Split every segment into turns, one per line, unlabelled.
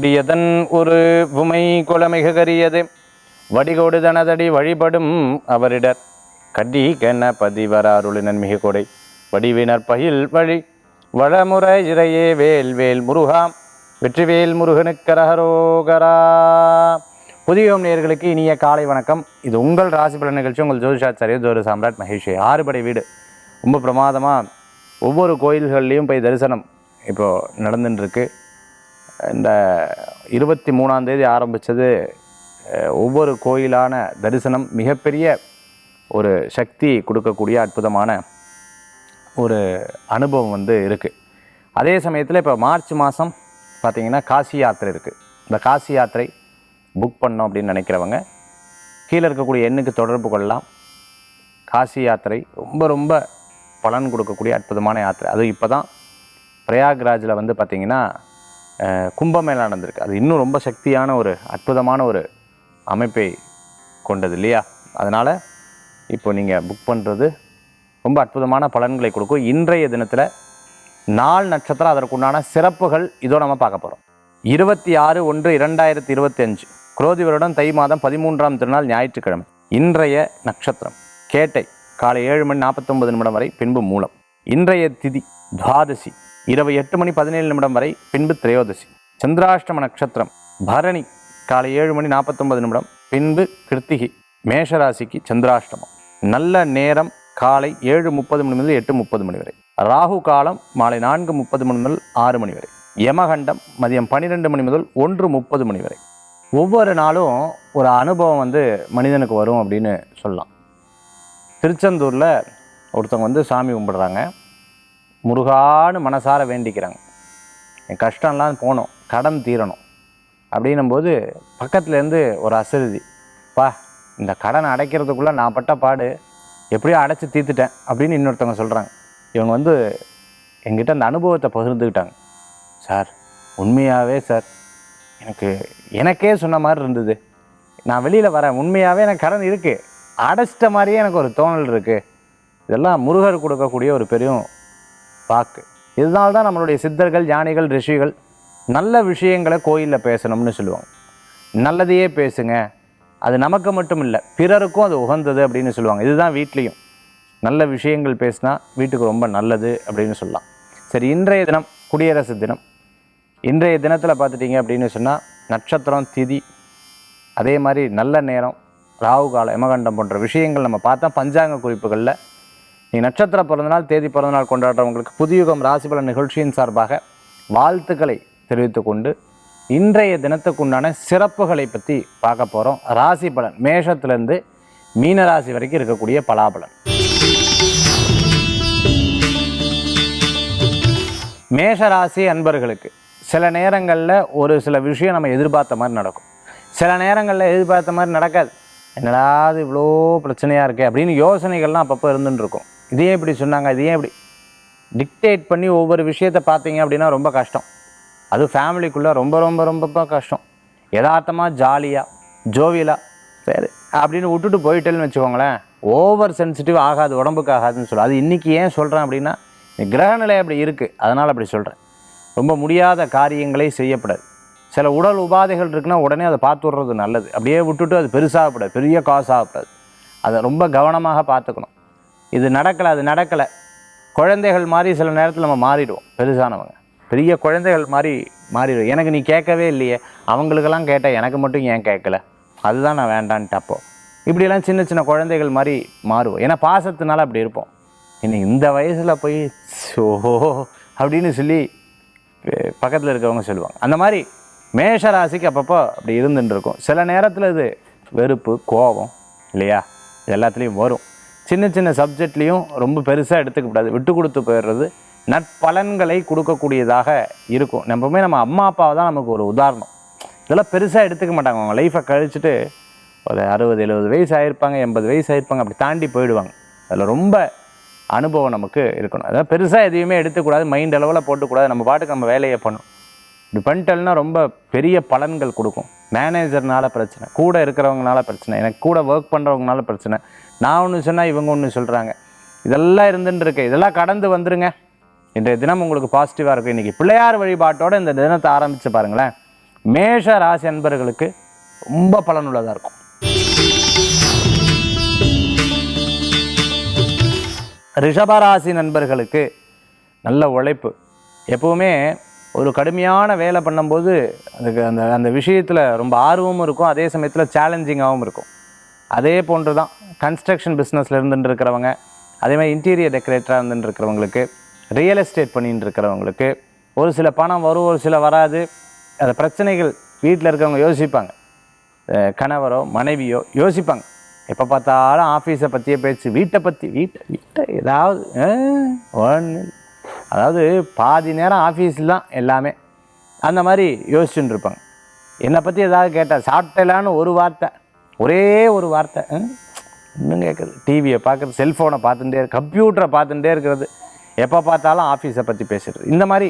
புடியதன் ஒரு உமை குலமிக கரியது. வடிகோடு தனதடி வழிபடும் அவரிடர். கடி கன பதிவராருளினன் மிக கொடை. வடிவினர் பயில் வழி. வளமுறை இறையே வேல் வேல் முருகாம் வெற்றிவேல் முருகனுக்கரகரோகரா புதியோம் நேயர்களுக்கு இனிய காலை வணக்கம். இது உங்கள் ராசி பலன் நிகழ்ச்சி. உங்கள் ஜோதிஷாச்சாரிய ஜோதி சாம்ராட் மகேஷ். ஆறுபடை வீடு. ரொம்ப பிரமாதமாக ஒவ்வொரு கோயில்கள்லேயும் போய் தரிசனம் இப்போது நடந்துட்டுருக்கு இந்த இருபத்தி மூணாந்தேதி ஆரம்பித்தது ஒவ்வொரு கோயிலான தரிசனம் மிகப்பெரிய ஒரு சக்தி கொடுக்கக்கூடிய அற்புதமான ஒரு அனுபவம் வந்து இருக்குது அதே சமயத்தில் இப்போ மார்ச் மாதம் பார்த்திங்கன்னா காசி யாத்திரை இருக்குது இந்த காசி யாத்திரை புக் பண்ணோம் அப்படின்னு நினைக்கிறவங்க கீழே இருக்கக்கூடிய எண்ணுக்கு தொடர்பு கொள்ளலாம். காசி யாத்திரை ரொம்ப ரொம்ப பலன் கொடுக்கக்கூடிய அற்புதமான யாத்திரை. அது இப்போ தான் பிரயாக்ராஜில் வந்து பார்த்திங்கன்னா கும்பமேளா நடந்திருக்கு அது இன்னும் ரொம்ப சக்தியான ஒரு அற்புதமான ஒரு அமைப்பை கொண்டது இல்லையா? அதனால் இப்போ நீங்கள் புக் பண்ணுறது ரொம்ப அற்புதமான பலன்களை கொடுக்கும். இன்றைய தினத்தில் நாள் நட்சத்திரம் அதற்குண்டான சிறப்புகள் இதோ நம்ம பார்க்க போகிறோம் இருபத்தி ஆறு ஒன்று இரண்டாயிரத்தி இருபத்தி அஞ்சு குரோதி வருடம் தை மாதம் பதிமூன்றாம் திருநாள் ஞாயிற்றுக்கிழமை. இன்றைய நட்சத்திரம் கேட்டை காலை ஏழு மணி நாற்பத்தொன்பது நிமிடம் வரை பின்பு மூலம். இன்றைய திதி துவாதசி. இரவு எட்டு மணி பதினேழு நிமிடம் வரை பின்பு திரையோதசி. சந்திராஷ்டம நட்சத்திரம். பரணி காலை ஏழு மணி நாற்பத்தொன்பது நிமிடம். பின்பு கிருத்திகை மேஷராசிக்கு சந்திராஷ்டமம். நல்ல நேரம் காலை ஏழு முப்பது மணி முதல் எட்டு முப்பது மணி வரை. ராகு காலம் மாலை நான்கு முப்பது மணி முதல் ஆறு மணி வரை. யமகண்டம் மதியம் பன்னிரெண்டு மணி முதல் ஒன்று முப்பது மணி வரை. ஒவ்வொரு நாளும் ஒரு அனுபவம் வந்து மனிதனுக்கு வரும் அப்படின்னு சொல்லலாம். திருச்செந்தூரில் ஒருத்தவங்க வந்து சாமி கும்பிடுறாங்க. முருகான்னு மனசார வேண்டிக்கிறாங்க. என் கஷ்டம்லாம் போகணும் கடன் தீரணும் அப்படின்னும்போது பக்கத்துலேருந்து ஒரு அசருதி பா இந்த கடனை அடைக்கிறதுக்குள்ளே நான் பட்ட பாடு எப்படியோ அடைச்சி தீர்த்துட்டேன் அப்படின்னு இன்னொருத்தவங்க சொல்கிறாங்க இவங்க வந்து எங்கிட்ட அந்த அனுபவத்தை பகிர்ந்துக்கிட்டாங்க. சார் உண்மையாகவே சார் எனக்கு எனக்கே சொன்ன மாதிரி இருந்தது. நான் வெளியில் வரேன் உண்மையாகவே எனக்கு கடன் இருக்குது அடைச்சிட்ட மாதிரியே எனக்கு ஒரு தோணல் இருக்குது இதெல்லாம் முருகர் கொடுக்கக்கூடிய ஒரு பெரிய வாக்கு இதனால தான் நம்மளுடைய சித்தர்கள் ஞானிகள் ரிஷிகள் நல்ல விஷயங்களை கோயிலில் பேசணும்னு சொல்லுவாங்க. நல்லதையே பேசுங்க. அது நமக்கு மட்டும் இல்லை பிறருக்கும் அது உகந்தது அப்படின்னு சொல்லுவாங்க. இதுதான் வீட்லேயும். நல்ல விஷயங்கள் பேசினா வீட்டுக்கு ரொம்ப நல்லது அப்படின்னு சொல்லலாம். சரி இன்றைய தினம் குடியரசு தினம். இன்றைய தினத்தில் பார்த்துட்டிங்க அப்படின்னு சொன்னால் நட்சத்திரம் திதி அதே மாதிரி நல்ல நேரம் ராகு கால யமகண்டம் போன்ற விஷயங்கள் நம்ம பார்த்தா பஞ்சாங்க குறிப்புகளில் நீ நட்சத்திர பிறந்தநாள் தேதி பிறந்தநாள் கொண்டாடுறவங்களுக்கு புதியுகம் ராசிபல நிகழ்ச்சியின் சார்பாக வாழ்த்துக்களை தெரிவித்து கொண்டு இன்றைய தினத்துக்குண்டான சிறப்புகளை பற்றி பார்க்க போகிறோம் ராசி பலன் மேஷத்துலேருந்து மீன ராசி வரைக்கும் இருக்கக்கூடிய பலாபலன். மேஷ ராசி அன்பர்களுக்கு சில நேரங்களில் ஒரு சில விஷயம் நம்ம எதிர்பார்த்த மாதிரி நடக்கும். சில நேரங்களில் எதிர்பார்த்த மாதிரி நடக்காது. என்னடா அது இவ்வளோ பிரச்சனையாக இருக்கே அப்படின்னு யோசனைகள்லாம் அப்பப்போ இருந்துன்னு இருக்கும். இதே இப்படி சொன்னாங்க இது ஏன் இப்படி. டிக்டேட் பண்ணி ஒவ்வொரு விஷயத்தை பார்த்தீங்க அப்படின்னா ரொம்ப கஷ்டம். அது ஃபேமிலிக்குள்ளே ரொம்ப ரொம்ப ரொம்ப கஷ்டம். யதார்த்தமாக ஜாலியாக ஜோவியலாக சரி அப்படின்னு விட்டுட்டு போயிட்டேன்னு வச்சுக்கோங்களேன் ஓவர் சென்சிட்டிவ் ஆகாது உடம்புக்கு ஆகாதுன்னு சொல்லு. அது இன்றைக்கி ஏன் சொல்கிறேன் அப்படின்னா கிரகநிலை அப்படி இருக்குது அதனால் அப்படி சொல்கிறேன் ரொம்ப முடியாத காரியங்களே செய்யப்படாது. சில உடல் உபாதைகள் இருக்குன்னா உடனே அதை பார்த்து விடுறது நல்லது. அப்படியே விட்டுட்டு அது பெருசாகப்படாது. பெரிய காசு ஆகப்படாது. அதை ரொம்ப கவனமாக பார்த்துக்கணும். இது நடக்கலை அது நடக்கலை. குழந்தைகள் மாதிரி சில நேரத்தில் நம்ம மாறிடுவோம் பெருசானவங்க. பெரிய குழந்தைகள் மாதிரி மாறிடுவோம். எனக்கு நீ கேட்கவே இல்லையே. அவங்களுக்கெல்லாம் கேட்டால் எனக்கு மட்டும் ஏன் கேட்கல? அதுதான் நான் வேண்டான்ட்டு அப்போ. இப்படியெல்லாம் சின்ன சின்ன குழந்தைகள் மாதிரி மாறுவோம். ஏன்னா பாசத்தினால அப்படி இருப்போம். இனி இந்த வயசில் போய் சோ அப்படின்னு சொல்லி பக்கத்தில் இருக்கவங்க சொல்லுவாங்க. அந்த மாதிரி மேஷ ராசிக்கு அப்பப்போ அப்படி இருந்துட்டு இருக்கும். சில நேரத்தில் இது வெறுப்பு கோபம் இல்லையா? எல்லாத்துலேயும் வரும். சின்ன சின்ன சப்ஜெக்ட்லேயும் ரொம்ப பெருசாக எடுத்துக்கக்கூடாது. விட்டு கொடுத்து போயிடுறது நற்பலன்களை கொடுக்கக்கூடியதாக இருக்கும். எப்பவுமே நம்ம அம்மா அப்பாவை தான் நமக்கு ஒரு உதாரணம். இதெல்லாம் பெருசாக எடுத்துக்க மாட்டாங்க. அவங்க லைஃப்பை கழிச்சுட்டு ஒரு அறுபது எழுபது வயசு ஆயிருப்பாங்க எண்பது வயசு ஆயிருப்பாங்க அப்படி தாண்டி போயிடுவாங்க. அதில் ரொம்ப அனுபவம் நமக்கு இருக்கணும். அதாவது பெருசாக எதையுமே எடுத்துக்கூடாது மைண்ட் அளவில் போட்டுக்கூடாது. நம்ம பாட்டுக்கு நம்ம வேலையை பண்ணணும். இப்படி பண்ணிட்டல்னா ரொம்ப பெரிய பலன்கள் கொடுக்கும். மேனேஜர்னால பிரச்சனை கூட இருக்கிறவங்கனால பிரச்சனை எனக்கு கூட ஒர்க் பண்ணுறவங்கனால பிரச்சனை. நான் ஒன்று சொன்னால் இவங்க ஒன்று சொல்கிறாங்க இதெல்லாம் இருந்துட்டு இருக்கு. இதெல்லாம் கடந்து வந்துருங்க. இன்றைய தினம் உங்களுக்கு பாசிட்டிவாக இருக்கும். இன்றைக்கி பிள்ளையார் வழிபாட்டோடு இந்த தினத்தை ஆரம்பித்து பாருங்களேன். மேஷ ராசி அன்பர்களுக்கு ரொம்ப பலனுள்ளதாக இருக்கும். ரிஷபராசி நண்பர்களுக்கு நல்ல உழைப்பு. எப்போவுமே ஒரு கடுமையான வேலை பண்ணும்போது அதுக்கு அந்த அந்த விஷயத்தில் ரொம்ப ஆர்வமும் இருக்கும். அதே சமயத்தில் சேலஞ்சிங்காகவும் இருக்கும். அதே போன்று தான் கன்ஸ்ட்ரக்ஷன் பிஸ்னஸில் இருந்துட்டு இருக்கிறவங்க அதே மாதிரி இன்டீரியர் டெக்கரேட்டராக இருந்துட்டு இருக்கிறவங்களுக்கு ரியல் எஸ்டேட் பண்ணிட்டு இருக்கிறவங்களுக்கு ஒரு சில பணம் வரும் ஒரு சில வராது. அந்த பிரச்சனைகள் வீட்டில் இருக்கிறவங்க யோசிப்பாங்க. கணவரோ மனைவியோ யோசிப்பாங்க. எப்போ பார்த்தாலும் ஆஃபீஸை பற்றியே பேச்சு வீட்டை பற்றி வீட்டை வீட்டை ஏதாவது ஒன்று அதாவது பாதி நேரம் ஆஃபீஸில் தான் எல்லாமே. அந்த மாதிரி யோசிச்சுட்டு இருப்பாங்க. என்னை பற்றி ஏதாவது கேட்டால் சாப்பிட்டலான்னு ஒரு வார்த்தை ஒரே ஒரு வார்த்தை இன்னும் கேட்குறது. டிவியை பார்க்குறது செல்ஃபோனை பார்த்துட்டே இருக்கு கம்ப்யூட்டரை பார்த்துட்டே இருக்கிறது. எப்போ பார்த்தாலும் ஆஃபீஸை பற்றி பேசுறது. இந்த மாதிரி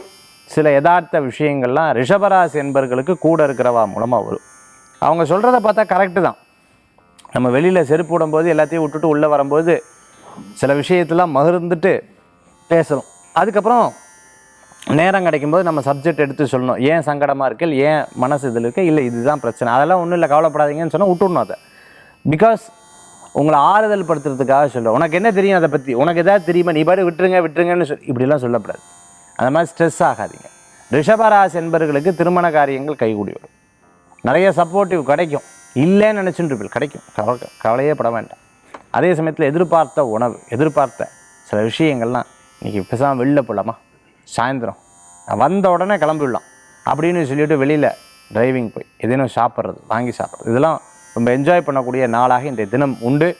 சில யதார்த்த விஷயங்கள்லாம் ரிஷபராசி என்பர்களுக்கு கூட இருக்கிறவா மூலமாக வரும். அவங்க சொல்கிறத பார்த்தா கரெக்டு தான். நம்ம வெளியில் செருப்பு விடும்போது எல்லாத்தையும் விட்டுட்டு உள்ளே வரும்போது சில விஷயத்தெல்லாம் மகிழ்ந்துட்டு பேசணும் அதுக்கப்புறம் நேரம் கிடைக்கும்போது நம்ம சப்ஜெக்ட் எடுத்து சொல்லணும். ஏன் சங்கடமாக இருக்கு? ஏன் மனசு இதில் இருக்குது இல்லை இதுதான் பிரச்சனை. அதெல்லாம் ஒன்றும் இல்லை கவலைப்படாதீங்கன்னு சொன்னால் விட்டுடணும் அதை. பிகாஸ் உங்களை ஆறுதல் படுத்துறதுக்காக சொல்ல உனக்கு என்ன தெரியும் அதை பற்றி உனக்கு எதாவது தெரியுமா? நீ பாரு விட்டுருங்க விட்டுருங்கன்னு சொல் இப்படிலாம் சொல்லப்படாது. அந்த மாதிரி ஸ்ட்ரெஸ் ஆகாதீங்க. ரிஷபராசி என்பர்களுக்கு திருமண காரியங்கள் கைகூடி வரும். நிறைய சப்போர்ட்டிவ் கிடைக்கும். இல்லைன்னு நினச்சிட்டு இருப்பீங்க கிடைக்கும். கவலை கவலையே பட வேண்டாம். அதே சமயத்தில் எதிர்பார்த்த உணவு எதிர்பார்த்த சில விஷயங்கள்லாம் இன்றைக்கி பேசாமல் வெளில போகலாமா சாயந்தரம். வந்த உடனே கிளம்பிடலாம். அப்படின்னு சொல்லிட்டு வெளியில் டிரைவிங் போய் எதேனும் சாப்பிட்றது வாங்கி சாப்பிட்றது. இதெல்லாம் ரொம்ப என்ஜாய் பண்ணக்கூடிய நாளாக இன்றைய தினம் உண்டு.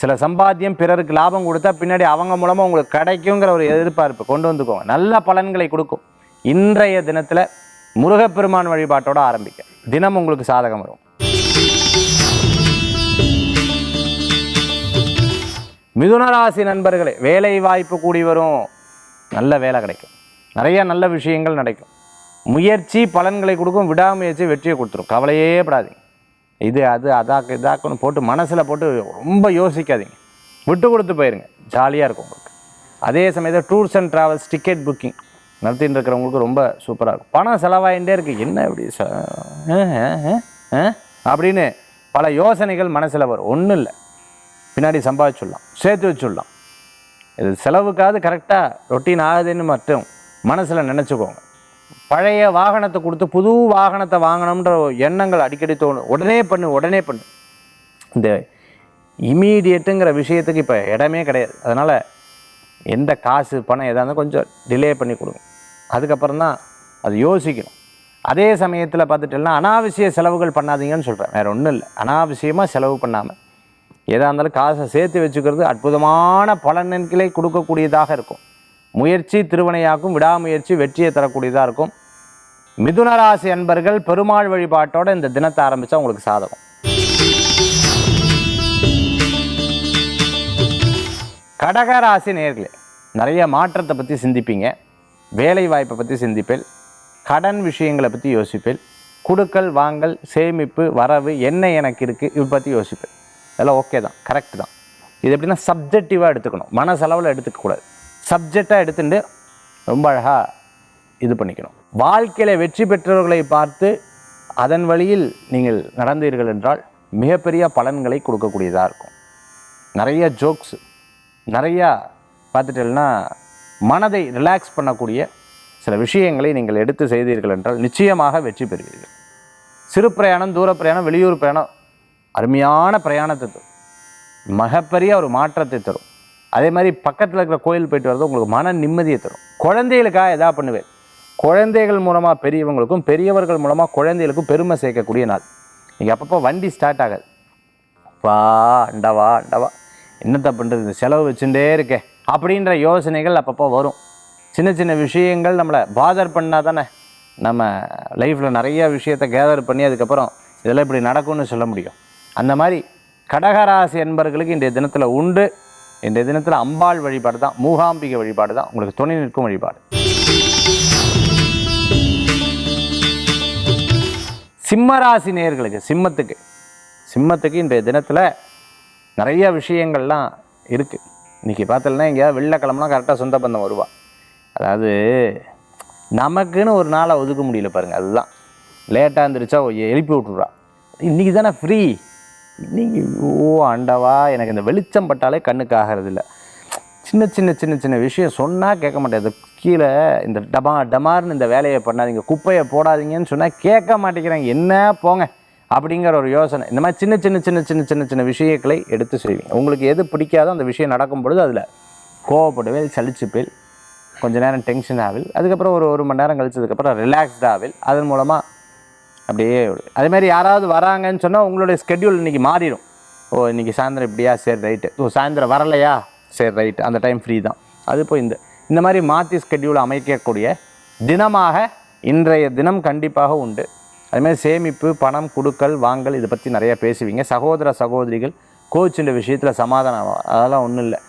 சில சம்பாத்தியம் பிறருக்கு லாபம் கொடுத்தா பின்னாடி அவங்க மூலமாக உங்களுக்கு கிடைக்குங்கிற ஒரு எதிர்பார்ப்பு கொண்டு வந்துக்கோங்க. நல்ல பலன்களை கொடுக்கும். இன்றைய தினத்தில் முருகப்பெருமான் வழிபாட்டோடு ஆரம்பிக்க. தினம் உங்களுக்கு சாதகம் வரும். மிதுனராசி நண்பர்களே வேலை வாய்ப்பு கூடி வரும் நல்ல வேலை கிடைக்கும் நிறைய நல்ல விஷயங்கள் நடக்கும் முயற்சி பலன்களை கொடுக்கும் விடாமுயற்சி வெற்றியை கொடுத்துரும் கவலையே படாதீங்க இது அது அதாக்கு இதாக்குன்னு போட்டு மனசில் போட்டு ரொம்ப யோசிக்காதீங்க விட்டு கொடுத்து போயிருங்க ஜாலியாக இருக்கும் உங்களுக்கு அதே சமயத்தில் tours and travels ticket booking நடத்திட்டு இருக்கிறவங்களுக்கு ரொம்ப சூப்பராக இருக்கும் பணம் செலவாயிட்டே இருக்குது என்ன இப்படி ச- ஆ? அப்படின்னு பல யோசனைகள் மனசில் வரும் ஒன்றும் இல்லை பின்னாடி சம்பாதிச்சுடலாம் சேர்த்து வச்சுடலாம் இது செலவுக்காவது கரெக்டாக ரொட்டீன் ஆகுதுன்னு மட்டும் மனசில் நினச்சிக்கோங்க. பழைய வாகனத்தை கொடுத்து புது வாகனத்தை வாங்கணுன்ற எண்ணங்கள் அடிக்கடி தோணும் உடனே பண்ணு உடனே பண்ணு. இந்த இமீடியட்டுங்கிற விஷயத்துக்கு இப்போ இடமே கிடையாது. அதனால் எந்த காசு பணம் எதாக இருந்தாலும் கொஞ்சம் டிலே பண்ணி கொடுங்க. அதுக்கப்புறம் தான் அது யோசிக்கணும். அதே சமயத்தில் பார்த்துட்டேன்னா அனாவசிய செலவுகள் பண்ணாதீங்கன்னு சொல்கிறேன் வேறு ஒன்றும் இல்லை. அனாவசியமாக செலவு பண்ணாமல் எதாக இருந்தாலும் காசை சேர்த்து வச்சுக்கிறது அற்புதமான பலன்களை கொடுக்கக்கூடியதாக இருக்கும். முயற்சி திருவினையாக்கும் விடாமுயற்சி வெற்றியை தரக்கூடியதாக இருக்கும். மிதுன ராசி அன்பர்கள் பெருமாள் வழிபாட்டோட இந்த தினத்தை ஆரம்பித்தா உங்களுக்கு சாதகம். கடக ராசி நேர்களே நிறைய மாற்றத்தை பற்றி சிந்திப்பீங்க. வேலை வாய்ப்பை பற்றி சிந்திப்பேன் கடன் விஷயங்களை பற்றி யோசிப்பேன் குடுக்கல் வாங்கல் சேமிப்பு வரவு என்ன எனக்கு இருக்குது இதை பற்றி யோசிப்பேன் இதெல்லாம் ஓகே தான் கரெக்ட் தான். இது எப்படின்னா சப்ஜெக்டிவாக எடுத்துக்கணும். மனசளவில் எடுத்துக்கக்கூடாது சப்ஜெக்டாக எடுத்துட்டு ரொம்ப அழகாக இது பண்ணிக்கணும். வாழ்க்கையில் வெற்றி பெற்றவர்களை பார்த்து அதன் வழியில் நீங்கள் நடந்தீர்கள் என்றால் மிகப்பெரிய பலன்களை கொடுக்கக்கூடியதாக இருக்கும். நிறைய ஜோக்ஸ் நிறையா பார்த்துட்டேன்னா மனதை ரிலாக்ஸ் பண்ணக்கூடிய சில விஷயங்களை நீங்கள் எடுத்து செய்தீர்கள் என்றால் நிச்சயமாக வெற்றி பெறுவீர்கள். சிறு பிரயாணம் தூர பிரயாணம் வெளியூர் பிரயாணம் அருமையான பிரயாணத்தை தரும். மிகப்பெரிய ஒரு மாற்றத்தை தரும். அதே மாதிரி பக்கத்தில் இருக்கிற கோயில் போயிட்டு வர்றது உங்களுக்கு மன நிம்மதியை தரும். குழந்தைகளுக்காக எதா பண்ணுவேன். குழந்தைகள் மூலமாக பெரியவங்களுக்கும் பெரியவர்கள் மூலமாக குழந்தைகளுக்கும் பெருமை சேர்க்கக்கூடிய நாள். நீங்கள் அப்பப்போ வண்டி ஸ்டார்ட் ஆகாது. வா அண்டவா அண்டவா என்னத்த பண்ணுறது இந்த செலவு வச்சுட்டே இருக்கே. அப்படின்ற யோசனைகள் அப்பப்போ வரும். சின்ன சின்ன விஷயங்கள் நம்மளை பாதர் பண்ணால் தானே. நம்ம லைஃப்பில் நிறைய விஷயத்தை கேதர் பண்ணி அதுக்கப்புறம் இதெல்லாம் இப்படி நடக்கும்னு சொல்ல முடியும். அந்த மாதிரி கடகராசி என்பர்களுக்கு இன்றைய தினத்தில் உண்டு. இன்றைய தினத்தில் அம்பாள் வழிபாடு தான் மூகாம்பிகை வழிபாடு தான் உங்களுக்கு துணை நிற்கும் வழிபாடு. சிம்மராசி நேயர்களுக்கு சிம்மத்துக்கு சிம்மத்துக்கு இன்றைய தினத்தில் நிறைய விஷயங்கள்லாம் இருக்குது இன்றைக்கி பார்த்தோம்னா எங்கேயாவது வெளில கிளம்புனா கரெக்டாக சொந்த பந்தம் வருவாள் அதாவது நமக்குன்னு ஒரு நாளை ஒதுக்க முடியல பாருங்கள் அதுதான். லேட்டாக இருந்துருச்சா எழுப்பி விட்டுறா இன்றைக்கி தானே ஃப்ரீ இன்னைக்கு ஓ ஆண்டவா எனக்கு இந்த வெளிச்சம் பட்டாலே கண்ணுக்கு ஆகிறதில்ல. சின்ன சின்ன சின்ன சின்ன விஷயம் சொன்னால் கேட்க மாட்டேது கீழே இந்த டமா டமார்னு இந்த வேலையை பண்ணாதீங்க. குப்பையை போடாதீங்கன்னு சொன்னால் கேட்க மாட்டேங்கிறாங்க. என்ன? போங்க. அப்படிங்கிற ஒரு யோசனை. இந்த மாதிரி சின்ன சின்ன சின்ன சின்ன சின்ன சின்ன விஷயங்களை எடுத்து செய்வீங்க. உங்களுக்கு எது பிடிக்காதோ அந்த விஷயம் நடக்கும் பொழுது அதில் கோவப்படுவேல் சலிச்சுப்பேல் கொஞ்சம் நேரம் டென்ஷன் ஆவில் அதுக்கப்புறம் ஒரு ஒரு மணி நேரம் கழிச்சதுக்கப்புறம் ரிலாக்ஸ்டாவில் அதன் மூலமாக அப்படியே அதே மாதிரி யாராவது வராங்கன்னு சொன்னால் உங்களுடைய ஸ்கெட்யூல் இன்றைக்கி மாறிடும். ஓ இன்றைக்கி சாயந்தரம் இப்படியா? சரி ரைட்டு ஓ சாயந்தரம் வரலையா? சரி ரைட்டு அந்த டைம் ஃப்ரீ தான். அது இப்போ இந்த இந்த மாதிரி மாற்றி ஸ்கெட்யூல் அமைக்கக்கூடிய தினமாக இன்றைய தினம் கண்டிப்பாக உண்டு. அதுமாதிரி சேமிப்பு பணம் கொடுக்கல் வாங்கல் இதை பற்றி நிறையா பேசுவீங்க. சகோதர சகோதரிகள் கோச்சுன்ற விஷயத்தில் சமாதானம் அதெல்லாம் ஒன்றும் இல்லை.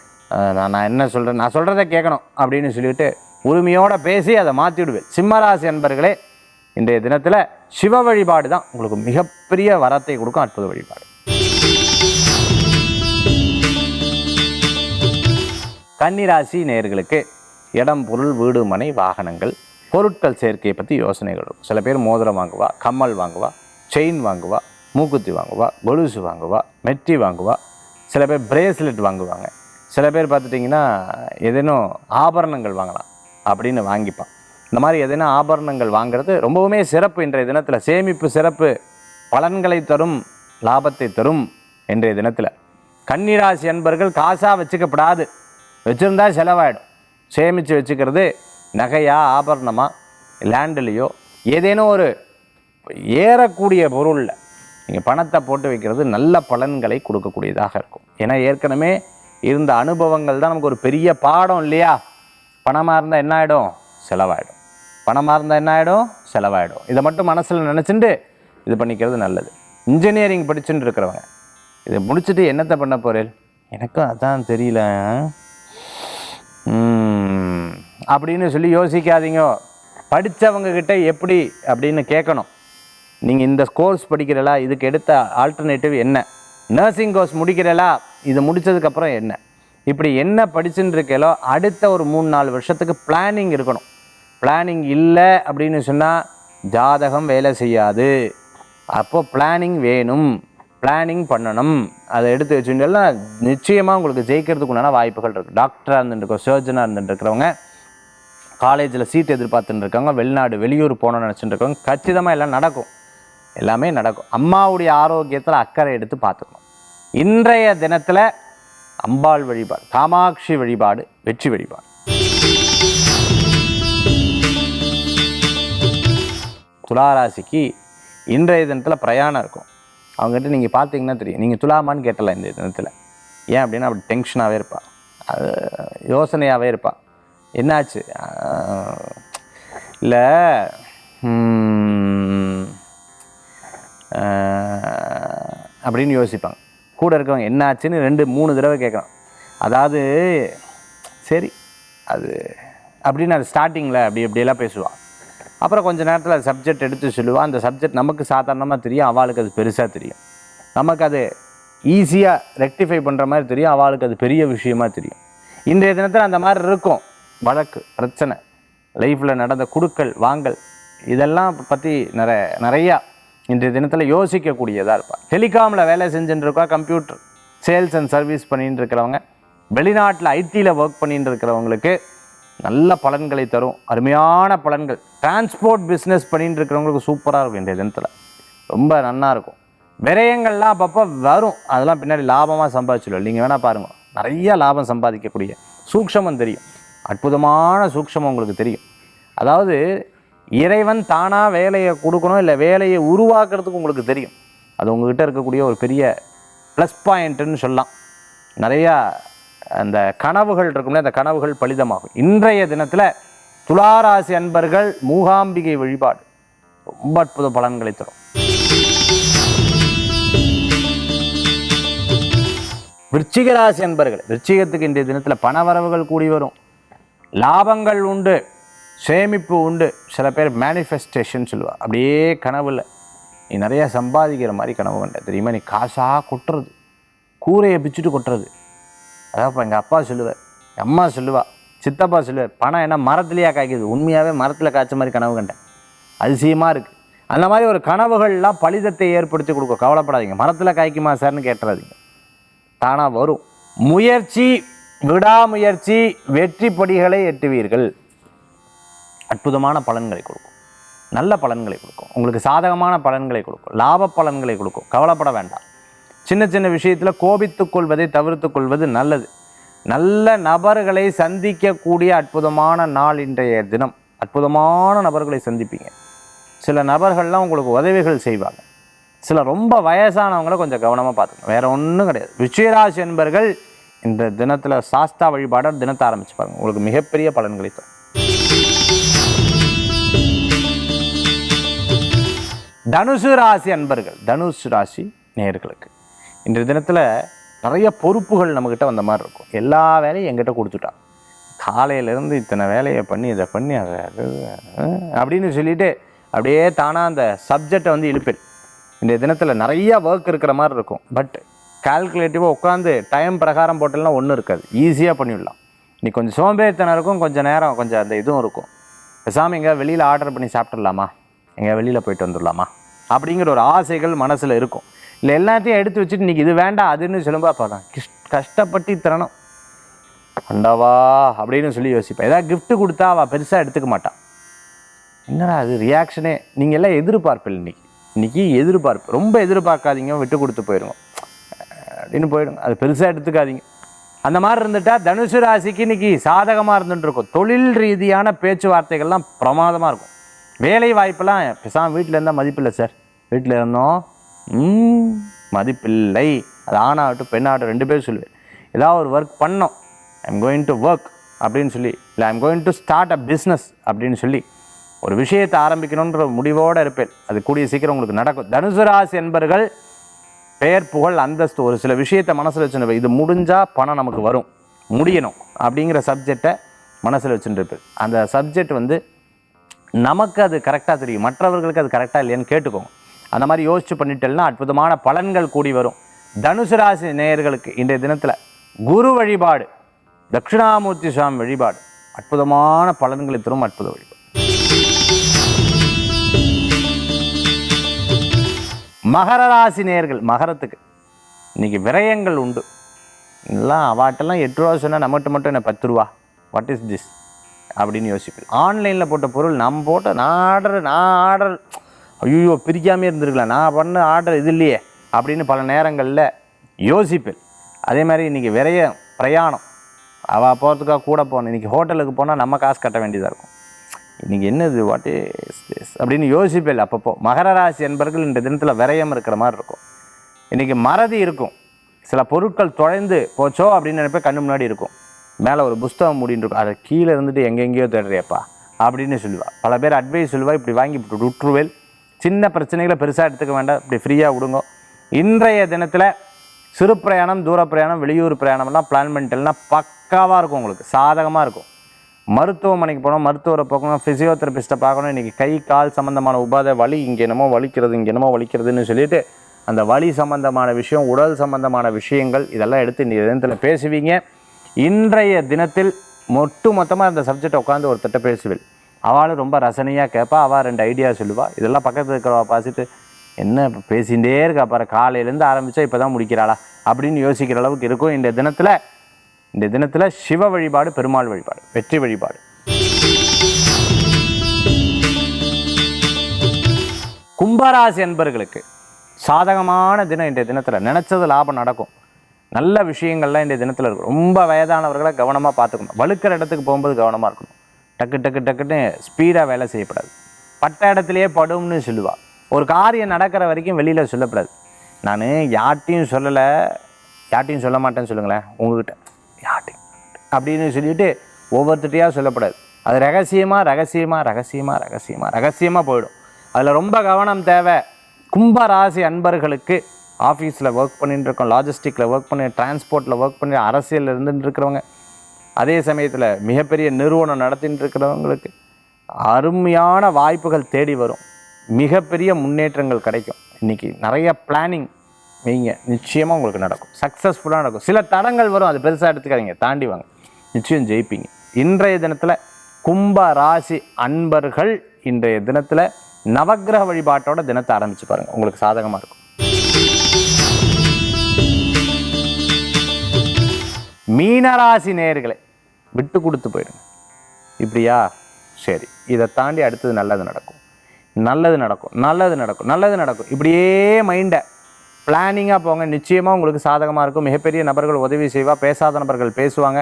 நான் நான் என்ன சொல்கிறேன் நான் சொல்கிறத கேட்கணும் அப்படின்னு சொல்லிவிட்டு உரிமையோடு பேசி அதை மாற்றி விடுவேன் சிம்மராசி அன்பர்களே இன்றைய தினத்தில் சிவ வழிபாடு தான் உங்களுக்கு மிகப்பெரிய வரத்தை கொடுக்கும் அற்புத வழிபாடு. கன்னிராசி நேயர்களுக்கு இடம் பொருள் வீடு மனை வாகனங்கள் பொருட்கள் சேர்க்கையை பற்றி யோசனைகள் இருக்கும் சில பேர் மோதிரம் வாங்குவா கம்மல் வாங்குவா செயின் வாங்குவா மூக்குத்தி வாங்குவா கொலுசு வாங்குவா மெட்டி வாங்குவா சில பேர் பிரேஸ்லெட் வாங்குவாங்க. சில பேர் பார்த்துட்டிங்கன்னா ஏதேனும் ஆபரணங்கள் வாங்கலாம் அப்படின்னு வாங்கிப்பான். இந்த மாதிரி எதனா ஆபரணங்கள் வாங்குறது ரொம்பவுமே சிறப்பு இன்றைய தினத்தில். சேமிப்பு சிறப்பு பலன்களை தரும் லாபத்தை தரும் இன்றைய தினத்தில். கன்னிராசி அன்பர்கள் காசாக வச்சுக்கப்படாது. வச்சுருந்தா செலவாயிடும். சேமித்து வச்சுக்கிறது நகையா ஆபரணமா லேண்டுலேயோ ஏதேனும் ஒரு ஏறக்கூடிய பொருளில். நீங்கள் பணத்தை போட்டு வைக்கிறது நல்ல பலன்களை கொடுக்கக்கூடியதாக இருக்கும். ஏன்னா ஏற்கனவே இருந்த அனுபவங்கள் தான் நமக்கு ஒரு பெரிய பாடம் இல்லையா? பணமாக இருந்தால் என்ன ஆகிடும் செலவாயிடும். பணமாக இருந்தால் என்ன ஆகிடும் செலவாயிடும். இதை மட்டும் மனசில் நினச்சிட்டு இது பண்ணிக்கிறது நல்லது. இன்ஜினியரிங் படிச்சுட்டு இருக்கிறவங்க. இதை முடிச்சுட்டு என்னத்தை பண்ண போகிறேன் எனக்கும் அதான் தெரியல. அப்படின்னு சொல்லி யோசிக்காதீங்க. படித்தவங்கக்கிட்ட எப்படி அப்படின்னு கேட்கணும். நீங்கள் இந்த கோர்ஸ் படிக்கிறலா? இதுக்கு எடுத்த ஆல்டர்னேட்டிவ் என்ன? நர்சிங் கோர்ஸ் முடிக்கிறலா? இது முடித்ததுக்கப்புறம் என்ன? இப்படி என்ன படிச்சுட்டு இருக்கலோ அடுத்த ஒரு மூணு நாலு வருஷத்துக்கு பிளானிங் இருக்கணும். பிளானிங் இல்லை அப்படின்னு சொன்னால் ஜாதகம் வேலை செய்யாது. அப்போ பிளானிங் வேணும். பிளானிங் பண்ணணும். அதை எடுத்து வச்சுட்டா நிச்சயமாக உங்களுக்கு ஜெயிக்கிறதுக்கு உண்டான வாய்ப்புகள் இருக்குது டாக்டராக இருந்துருக்கோம் சர்ஜனாக இருந்துட்டு இருக்கிறவங்க காலேஜில் சீட் எதிர்பார்த்துட்டு இருக்காங்க வெளிநாடு வெளியூர் போகணும்னு நினச்சிட்டு இருக்கவங்க கச்சிதமாக எல்லாம் நடக்கும். எல்லாமே நடக்கும். அம்மாவுடைய ஆரோக்கியத்தில் அக்கறை எடுத்து பார்த்துக்கணும். இன்றைய தினத்தில் அம்பாள் வழிபாடு காமாட்சி வழிபாடு வெற்றி வழிபாடு. துளாராசிக்கு இன்றைய தினத்தில் பிரயாணம் இருக்கும். அவங்ககிட்ட நீங்கள் பார்த்தீங்கன்னா தெரியும். நீங்கள் துலாமான்னு கேட்டலாம் இந்த தினத்தில். ஏன் அப்படின்னா அப்படி டென்ஷனாகவே இருப்பான் அது யோசனையாகவே இருப்பாள் என்னாச்சு? இல்லை அப்படின்னு யோசிப்பாங்க. கூட இருக்கவங்க என்னாச்சுன்னு ரெண்டு மூணு தடவை கேட்குறான் அதாவது சரி அது அப்படின்னு அது ஸ்டார்டிங்கில் அப்படி இப்படியெல்லாம் பேசுவாள் அப்புறம் கொஞ்ச நேரத்தில் சப்ஜெக்ட் எடுத்து சொல்லுவாள் அந்த சப்ஜெக்ட் நமக்கு சாதாரணமாக தெரியும் அவளுக்கு அது பெருசாக தெரியும். நமக்கு அது ஈஸியாக ரெக்டிஃபை பண்ணுற மாதிரி தெரியும் அவளுக்கு அது பெரிய விஷயமா தெரியும். இன்றைய தினத்தில் அந்த மாதிரி இருக்கும். வழக்கு பிரச்சனை லைஃப்பில் நடந்த குடுக்கல் வாங்கல் இதெல்லாம் பற்றி நிறைய நிறையா இன்றைய தினத்தில் யோசிக்கக்கூடியதாக இருப்பாள் டெலிகாமில் வேலை செஞ்சுட்டு இருக்கா கம்ப்யூட்டர் சேல்ஸ் அண்ட் சர்வீஸ் பண்ணிட்டு இருக்கிறவங்க. வெளிநாட்டில் ஐடியில் ஒர்க் பண்ணிட்டு இருக்கிறவங்களுக்கு நல்ல பலன்களை தரும். அருமையான பலன்கள். டிரான்ஸ்போர்ட் பிஸ்னஸ் பண்ணிட்டு இருக்கிறவங்களுக்கு சூப்பராக இருக்கும் இந்த தினத்தில். ரொம்ப நன்னா இருக்கும். விரயங்கள்லாம் அப்பப்போ வரும். அதெல்லாம் பின்னாடி லாபமாக சம்பாதிச்சிடும் நீங்கள் வேணால் பாருங்கள் நிறைய லாபம் சம்பாதிக்கக்கூடிய சூக்ஷமம் தெரியும். அற்புதமான சூக்ஷமம் உங்களுக்கு தெரியும். அதாவது இறைவன் தானாக வேலையை கொடுக்கணும் இல்லை வேலையை உருவாக்குறதுக்கு உங்களுக்கு தெரியும். அது உங்ககிட்ட இருக்கக்கூடிய ஒரு பெரிய ப்ளஸ் பாயிண்ட்டுன்னு சொல்லலாம். நிறையா அந்த கனவுகள் இருக்கும்ல அந்த கனவுகள் பலிதமாகும். இன்றைய தினத்தில் துளாராசி அன்பர்கள் மூகாம்பிகை வழிபாடு ரொம்ப அற்புத பலன்களை தரும். விருச்சிகராசி அன்பர்கள் விருச்சிகத்துக்கு இன்றைய தினத்தில் பணவரவுகள் கூடி வரும். லாபங்கள் உண்டு சேமிப்பு உண்டு. சில பேர் மேனிஃபெஸ்டேஷன் சொல்லுவாள் அப்படியே கனவுல. நீ நிறைய சம்பாதிக்கிற மாதிரி கனவு கண்ட. தெரியுமா? நீ காசாக கொட்டுறது. கூரையை பிச்சுட்டு கொட்டுறது. அதான் இப்போ எங்கள் அப்பா சொல்லுவார் அம்மா சொல்லுவா சித்தப்பா சொல்லுவார் பணம் என்ன மரத்துலேயே காய்க்குது உண்மையாகவே மரத்தில் காய்ச்ச மாதிரி கனவு கண்டேன். அதிசயமாக இருக்குது அந்த மாதிரி ஒரு கனவுகள்லாம் பலிதத்தை ஏற்படுத்தி கொடுக்கும். கவலைப்படாதீங்க. மரத்தில் காய்க்குமா சார்னு கேட்டுறாதீங்க. தானாக வரும். முயற்சி விடாமுயற்சி வெற்றி படிகளை எட்டுவீர்கள். அற்புதமான பலன்களை கொடுக்கும். நல்ல பலன்களை கொடுக்கும். உங்களுக்கு சாதகமான பலன்களை கொடுக்கும். லாப பலன்களை கொடுக்கும். கவலைப்பட வேண்டாம். சின்ன சின்ன விஷயத்தில் கோபித்துக்கொள்வதை தவிர்த்துக் கொள்வது நல்லது. நல்ல நபர்களை சந்திக்கக்கூடிய அற்புதமான நாள் இன்றைய தினம். அற்புதமான நபர்களை சந்திப்பீங்க. சில நபர்கள்லாம் உங்களுக்கு உதவிகள் செய்வாங்க. சில ரொம்ப வயசானவங்கள கொஞ்சம் கவனமாக பார்த்துக்கணும். வேறு ஒன்றும் கிடையாது. விஜயராசி என்பர்கள் இந்த தினத்தில் சாஸ்தா வழிபாட தினத்தை ஆரம்பிச்சு பாருங்கள் உங்களுக்கு மிகப்பெரிய பலன்களை தரும். தனுசு ராசி அன்பர்கள். தனுசு ராசி நேயர்களுக்கு இன்றைய தினத்தில் நிறைய பொறுப்புகள் நம்மக்கிட்ட வந்த மாதிரி இருக்கும். எல்லா வேலையும் எங்கிட்ட கொடுத்துட்டான் காலையிலேருந்து இத்தனை வேலையை பண்ணி இதை பண்ணி அதை அது, அப்படின்னு சொல்லிட்டு அப்படியே தானாக அந்த சப்ஜெக்டை வந்து இழுப்பேன். இன்றைய தினத்தில் நிறையா ஒர்க் இருக்கிற மாதிரி இருக்கும். பட் கால்குலேட்டிவாக உட்காந்து டைம் பிரகாரம் போட்டெல்லாம் ஒன்றும் இருக்காது. ஈஸியாக பண்ணிவிடலாம் நீ கொஞ்சம் சோம்பேறித்தனம் இருக்கும் கொஞ்சம் நேரம் கொஞ்சம் அந்த இதுவும் இருக்கும். பேசாமல் எங்கே வெளியில் ஆர்டர் பண்ணி சாப்பிட்றலாமா எங்கே வெளியில் போயிட்டு வந்துடலாமா? அப்படிங்கிற ஒரு ஆசைகள் மனசில் இருக்கும். இல்லை எல்லாத்தையும் எடுத்து வச்சுட்டு இன்றைக்கி இது வேண்டாம் அதுன்னு சொல்லும்போது அப்போ கிஷ் கஷ்டப்பட்டு தரணும் அண்டாவா அப்படின்னு சொல்லி யோசிப்பேன். ஏதாவது கிஃப்ட்டு கொடுத்தா அவள் பெருசாக எடுத்துக்க மாட்டான் என்னடா அது ரியாக்ஷனே நீங்கள் எல்லாம் எதிர்பார்ப்பில் இன்னைக்கு. இன்றைக்கி எதிர்பார்ப்பு. ரொம்ப எதிர்பார்க்காதீங்க விட்டு கொடுத்து போயிடுங்க அப்படின்னு போயிடுங்க. அது பெருசாக எடுத்துக்காதீங்க. அந்த மாதிரி இருந்துட்டால் தனுசு ராசிக்கு இன்னைக்கு சாதகமாக இருந்துட்டுருக்கும் தொழில் ரீதியான பேச்சுவார்த்தைகள்லாம் பிரமாதமாக இருக்கும். வேலை வாய்ப்பெல்லாம் பேசாமல் வீட்டில் இருந்தால் மதிப்பில்லை சார். வீட்டில் இருந்தோம் மதிப்பில்லை. அது ஆணாகட்டும் பெண்ணாகட்டும் ரெண்டு பேரும் சொல்லுவேன். ஏதாவது ஒரு ஒர்க் பண்ணோம். ஐம் கோயிங் டு ஒர்க் அப்படின்னு சொல்லி இல்லை I'm going to start a business அப்படின்னு சொல்லி ஒரு விஷயத்தை ஆரம்பிக்கணுன்ற முடிவோடு இருப்பேன். அது கூடிய சீக்கிரம் உங்களுக்கு நடக்கும். தனுசு ராசி என்பர்கள் பெயர் புகழ் அந்தஸ்து ஒரு சில விஷயத்தை மனசில் வச்சுருப்பேன் இது முடிஞ்சால் பணம் நமக்கு வரும். முடியணும் அப்படிங்கிற சப்ஜெக்டை மனசில் வச்சுருப்பேன் அந்த சப்ஜெக்ட் வந்து நமக்கு அது கரெக்டாக தெரியும். மற்றவர்களுக்கு அது கரெக்டாக இல்லையான்னு கேட்டுக்கோங்க. அந்த மாதிரி யோசிச்சு பண்ணிட்டேன்னா அற்புதமான பலன்கள் கூடி வரும். தனுசு ராசி நேயர்களுக்கு இன்றைய தினத்தில் குரு வழிபாடு தட்சிணாமூர்த்தி சுவாமி வழிபாடு அற்புதமான பலன்களை தரும் அற்புத வழிபாடு. மகர ராசி நேயர்கள் மகரத்துக்கு இன்னைக்கு விரயங்கள் உண்டு. எல்லாம் அவாட்டெல்லாம் எட்டு ரூபா சொன்னால் நம்மகிட்ட மட்டும் என்ன பத்து ரூபா? வாட் இஸ் திஸ் அப்படின்னு யோசிப்பேன் ஆன்லைனில் போட்ட பொருள் நம்ம போட்ட நான் ஆர்டர் நான் ஆர்டர். ஐயோ பிரிக்காமே இருந்திருக்கலாம் நான் பண்ண ஆர்டர் இது இல்லையே அப்படின்னு பல நேரங்களில் யோசிப்பேன். அதே மாதிரி இன்றைக்கி விரைய பிரயாணம். அவள் போகிறதுக்காக கூட போகணும் இன்றைக்கி ஹோட்டலுக்கு போனால் நம்ம காசு கட்ட வேண்டியதாக இருக்கும். இன்றைக்கி என்னது வாட் இஸ் திஸ் அப்படின்னு யோசிப்பேன் அப்பப்போ. மகர ராசி என்பர்கள் இந்த தினத்தில் விரயம் இருக்கிற மாதிரி இருக்கும். இன்றைக்கி மறதி இருக்கும். சில பொருட்கள் தொலைந்து போச்சோ அப்படின்னு நினைப்பேன் கண்ணு முன்னாடி இருக்கும். மேலே ஒரு புஸ்தகம் முடின்னு இருக்கும். அதை கீழே இருந்துட்டு எங்கெங்கேயோ தேடுறியப்பா அப்படின்னு சொல்லுவாள் பல பேர் அட்வைஸ் சொல்லுவாள் இப்படி வாங்கி இப்படி விட்டுருவேல் சின்ன பிரச்சனைகளை பெருசாக எடுத்துக்க வேண்டாம். இப்படி ஃப்ரீயாக விடுங்க. இன்றைய தினத்தில் சிறு பிரயாணம் தூர பிரயாணம் வெளியூர் பிரயாணம்லாம் பிளான் பண்ணிட்டேன்னா பக்காவாக இருக்கும் உங்களுக்கு. சாதகமாக இருக்கும். மருத்துவமனைக்கு போகணும் மருத்துவரை பார்க்கணும் ஃபிசியோதெரபிஸ்ட்டை பார்க்கணும். இன்றைக்கி கை கால் சம்மந்தமான உபாதை வலி இங்கே என்னமோ வலிக்கிறது இங்கே என்னமோ வலிக்கிறதுன்னு சொல்லிட்டு அந்த வலி சம்பந்தமான விஷயம் உடல் சம்பந்தமான விஷயங்கள் இதெல்லாம் எடுத்து இன்றைய தினத்தில் பேசுவீங்க. இன்றைய தினத்தில் மொட்டு மொத்தமாக அந்த சப்ஜெக்டை உட்காந்து ஒருத்தட்ட பேசுவேன். அவளும் ரொம்ப ரசனையாக கேட்பா அவள் ரெண்டு ஐடியா சொல்லுவாள் இதெல்லாம் பக்கத்தில் இருக்கிறவ பார்த்துட்டு என்ன இப்ப பேசிகிட்டே இருக்கா பாரு காலையிலேருந்து ஆரம்பித்தா இப்போ தான் முடிக்கிறாளா? அப்படின்னு யோசிக்கிற அளவுக்கு இருக்கும். இந்த தினத்தில் இந்த தினத்தில் சிவ வழிபாடு பெருமாள் வழிபாடு வெற்றி வழிபாடு. கும்பராசி என்பர்களுக்கு சாதகமான தினம் இன்றைய தினத்தில். நினச்சது லாபம் நடக்கும். நல்ல விஷயங்கள்லாம் இன்றைய தினத்தில் இருக்கும். ரொம்ப வயதானவர்களை கவனமாக பார்த்துக்கணும். வழுக்கிற இடத்துக்கு போகும்போது கவனமாக இருக்கணும். டக்கு டக்கு டக்குன்னு ஸ்பீடாக வேலை செய்யப்படாது. பட்ட இடத்துலையே படும்னு சொல்லுவாள் ஒரு காரியம் நடக்கிற வரைக்கும் வெளியில் சொல்லப்படாது. நான் யார்ட்டையும் சொல்லலை யார்ட்டையும் சொல்ல மாட்டேன்னு சொல்லுங்களேன். உங்ககிட்ட யார்ட்டையும் அப்படின்னு சொல்லிட்டு ஒவ்வொருத்தட்டையாக சொல்லப்படாது. அது ரகசியமாக ரகசியமாக ரகசியமாக ரகசியமாக ரகசியமாக போயிடும். அதில் ரொம்ப கவனம் தேவை. கும்பராசி அன்பர்களுக்கு ஆஃபீஸில் ஒர்க் பண்ணிட்டு இருக்கோம் லாஜிஸ்டிக்கில் ஒர்க் பண்ணி டிரான்ஸ்போர்ட்டில் ஒர்க் பண்ணி அரசியலில் இருந்துட்டு இருக்கிறவங்க. அதே சமயத்தில் மிகப்பெரிய நிறுவனம் நடத்திட்டு இருக்கிறவங்களுக்கு அருமையான வாய்ப்புகள் தேடி வரும். மிகப்பெரிய முன்னேற்றங்கள் கிடைக்கும். இன்றைக்கி நிறைய பிளானிங் வைங்க. நிச்சயமாக உங்களுக்கு நடக்கும். சக்ஸஸ்ஃபுல்லாக நடக்கும். சில தடங்கள் வரும். அது பெருசாக எடுத்துக்காதீங்க. தாண்டி வாங்க. நிச்சயம் ஜெயிப்பீங்க. இன்றைய தினத்தில் கும்ப ராசி அன்பர்கள் இன்றைய தினத்தில் நவக்கிரக வழிபாட்டோட தினத்தை ஆரம்பிச்சு பாருங்கள் உங்களுக்கு சாதகமாக இருக்கும். மீனராசி நேயர்களே விட்டு கொடுத்து போயிடுங்க. இப்படியா? சரி. இதை தாண்டி அடுத்தது நல்லது நடக்கும். நல்லது நடக்கும். நல்லது நடக்கும். நல்லது நடக்கும். இப்படியே மைண்டை பிளானிங்காக போங்க. நிச்சயமாக உங்களுக்கு சாதகமாக இருக்கும். மிகப்பெரிய நபர்கள் உதவி செய்வா பேசாத நபர்கள் பேசுவாங்க.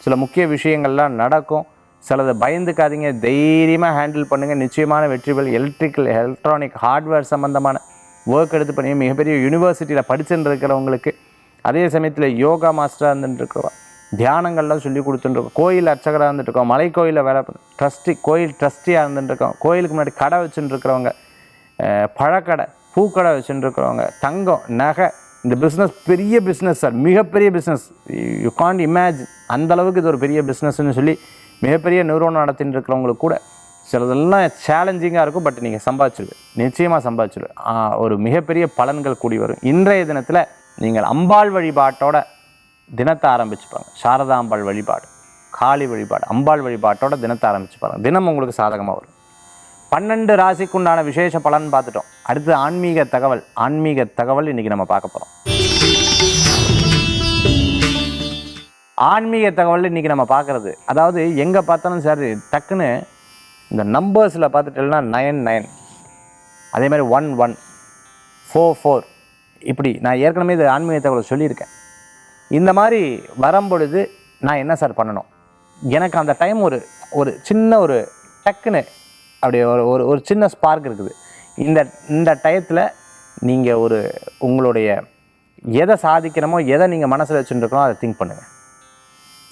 சில முக்கிய விஷயங்கள்லாம் நடக்கும். சிலதை பயந்துக்காதீங்க. தைரியமாக ஹேண்டில் பண்ணுங்கள் நிச்சயமான வெற்றிகள் எலக்ட்ரிக்கல் எலக்ட்ரானிக் ஹார்ட்வேர் சம்மந்தமான ஒர்க் எடுத்து பண்ணி மிகப்பெரிய யூனிவர்சிட்டியில் படிச்சுட்டு இருக்கிறவங்களுக்கு அதே சமயத்தில் யோகா மாஸ்டராக இருந்துட்டு இருக்கிறோம் தியானங்கள்லாம் சொல்லி கொடுத்துட்டுருக்கோம். கோயில் அர்ச்சகராக இருந்துட்டுருக்கோம். மலை கோயிலில் வேலை ட்ரஸ்டி கோயில் ட்ரஸ்டியாக இருந்துட்டுருக்கோம். கோயிலுக்கு முன்னாடி கடை வச்சுட்டுருக்கிறவங்க பழக்கடை பூக்கடை வச்சுட்டுருக்கிறவங்க தங்கம் நகை இந்த பிஸ்னஸ் பெரிய பிஸ்னஸ் சார் மிகப்பெரிய பிஸ்னஸ் யூ காண்ட் இமேஜின் அந்தளவுக்கு இது ஒரு பெரிய பிஸ்னஸ்ன்னு சொல்லி மிகப்பெரிய நிறுவனம் நடத்தின்னு இருக்கிறவங்களுக்கு கூட சிலதெல்லாம் சேலஞ்சிங்காக இருக்கும் பட் நீங்கள் சம்பாதிச்சிருவேன் நிச்சயமாக சம்பாதிச்சிரு ஒரு மிகப்பெரிய பலன்கள் கூடி வரும். இன்றைய தினத்தில் நீங்கள் அம்பாள் வழிபாட்டோட தினத்தை ஆரம்பிச்சுப்பாங்க. சாரதாம்பாள் வழிபாடு காளி வழிபாடு அம்பாள் வழிபாட்டோட தினத்தை ஆரம்பிச்சு பாருங்க தினம் உங்களுக்கு சாதகமாக வரும். பன்னெண்டு ராசிக்குண்டான விசேஷ பலன் பார்த்துட்டோம். அடுத்து ஆன்மீக தகவல் ஆன்மீக தகவல் இன்றைக்கி நம்ம பார்க்க போகிறோம் ஆன்மீக தகவல் இன்னைக்கு நம்ம பார்க்குறது. அதாவது எங்கே பார்த்தாலும் சரி டக்குன்னு இந்த நம்பர்ஸில் பார்த்துட்டோம்னா நயன் நயன் அதே மாதிரி ஒன் ஒன் ஃபோர் ஃபோர். இப்படி நான் ஏற்கனவே இது ஆன்மீக தகவலை சொல்லியிருக்கேன். இந்த மாதிரி வரும்பொழுது நான் என்ன சார் பண்ணணும்? எனக்கு அந்த டைம் ஒரு ஒரு சின்ன ஒரு டக்குன்னு அப்படி ஒரு ஒரு ஒரு சின்ன ஸ்பார்க் இருக்குது. இந்த இந்த டயத்தில் நீங்கள் ஒரு உங்களுடைய எதை சாதிக்கணுமோ எதை நீங்கள் மனசில் வச்சுருக்கணும் அதை திங்க் பண்ணுங்கள்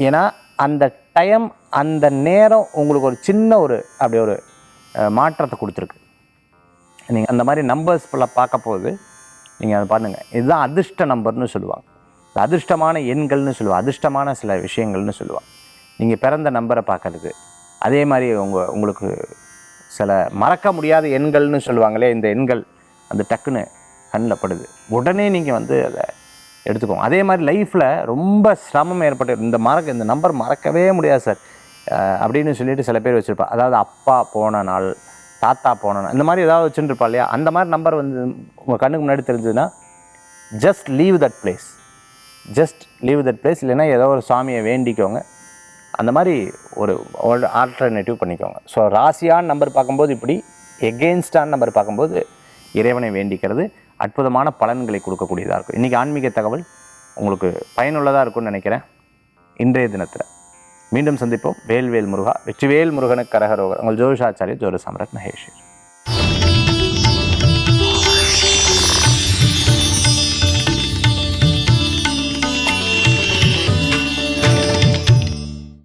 ஏன்னா அந்த டைம் அந்த நேரம் உங்களுக்கு ஒரு சின்ன ஒரு அப்படி ஒரு மாற்றத்தை கொடுத்துருக்கு. நீங்கள் அந்த மாதிரி நம்பர்ஸ் ஃபுல்லாக பார்க்க போது நீங்கள் அதை பண்ணுங்கள் இதுதான் அதிர்ஷ்ட நம்பர்னு சொல்லுவாங்க. அதிர்ஷ்டமான எண்கள்னு சொல்லுவாள் அதிர்ஷ்டமான சில விஷயங்கள்னு சொல்லுவான் நீங்கள் பிறந்த நம்பரை பார்க்கறது. அதே மாதிரி உங்கள் உங்களுக்கு சில மறக்க முடியாத எண்கள்னு சொல்லுவாங்களே இந்த எண்கள் அந்த டக்குன்னு கண்ணில் படுது. உடனே நீங்கள் வந்து அதை எடுத்துக்கோங்க. அதே மாதிரி லைஃப்பில் ரொம்ப சிரமம் ஏற்பட்டு இந்த மறக்க இந்த நம்பர் மறக்கவே முடியாது சார். அப்படின்னு சொல்லிட்டு சில பேர் வச்சுருப்பா. அதாவது அப்பா போன நாள் தாத்தா போன நாள் இந்த மாதிரி ஏதாவது வச்சுருப்பா இல்லையா? அந்த மாதிரி நம்பர் வந்து உங்கள் கண்ணுக்கு முன்னாடி தெரிஞ்சதுன்னா just leave that place just leave that place இல்லைன்னா ஏதோ ஒரு சாமியை வேண்டிக்கோங்க. அந்த மாதிரி ஒரு ஆல்டர்னேட்டிவ் பண்ணிக்கோங்க. ஸோ ராசியான நம்பர் பார்க்கும்போது இப்படி எகெயின்ஸ்டான நம்பர் பார்க்கும்போது இறைவனை வேண்டிக்கிறது அற்புதமான பலன்களை கொடுக்கக்கூடியதாக இருக்கும். இன்றைக்கி ஆன்மீக தகவல் உங்களுக்கு பயனுள்ளதாக இருக்கும்னு நினைக்கிறேன். இன்றைய தினத்தில் மீண்டும் சந்திப்போம். வேல்வேல் முருகா வெற்றிவேல் முருகனுக்கு கரகரோகர். உங்கள் ஜோதிஷாச்சாரிய ஜோதி சம்ரத் மகேஷ்.